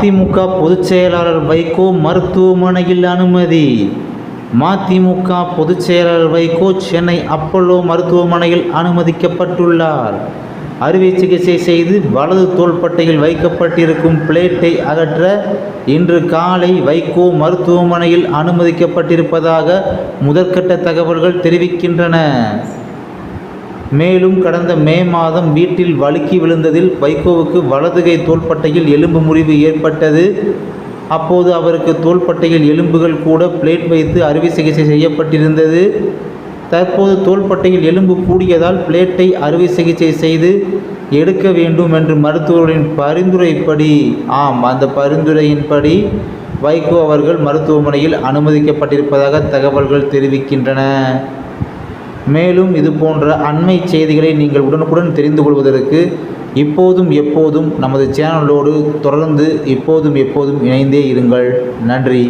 அதிமுக பொதுச் செயலாளர் வைகோ மருத்துவமனையில் அனுமதி. மதிமுக பொதுச் செயலாளர் வைகோ சென்னை அப்பல்லோ மருத்துவமனையில் அனுமதிக்கப்பட்டுள்ளார். அறுவை சிகிச்சை செய்து வலது தோள்பட்டையில் வைக்கப்பட்டிருக்கும் பிளேட்டை அகற்ற இன்று காலை வைகோ மருத்துவமனையில் அனுமதிக்கப்பட்டிருப்பதாக முதற்கட்ட தகவல்கள் தெரிவிக்கின்றன. மேலும் கடந்த மே மாதம் வீட்டில் வழுக்கி விழுந்ததில் வைகோவுக்கு வலதுகை தோள்பட்டையில் எலும்பு முறிவு ஏற்பட்டது. அப்போது அவருக்கு தோள்பட்டையில் எலும்புகள் கூட பிளேட் வைத்து அறுவை சிகிச்சை செய்யப்பட்டிருந்தது. தற்போது தோள்பட்டையில் எலும்பு கூடியதால் பிளேட்டை அறுவை சிகிச்சை செய்து எடுக்க வேண்டும் என்று மருத்துவர்களின் பரிந்துரைப்படி ஆம் அந்த பரிந்துரையின்படி வைகோ அவர்கள் மருத்துவமனையில் அனுமதிக்கப்பட்டிருப்பதாக தகவல்கள் தெரிவிக்கின்றன. மேலும் இது போன்ற அண்மை செய்திகளை நீங்கள் உடனுக்குடன் தெரிந்து கொள்வதற்கு இப்போதும் எப்போதும் நமது சேனலோடு தொடர்ந்து இப்போதும் எப்போதும் இணைந்தே இருங்கள். நன்றி.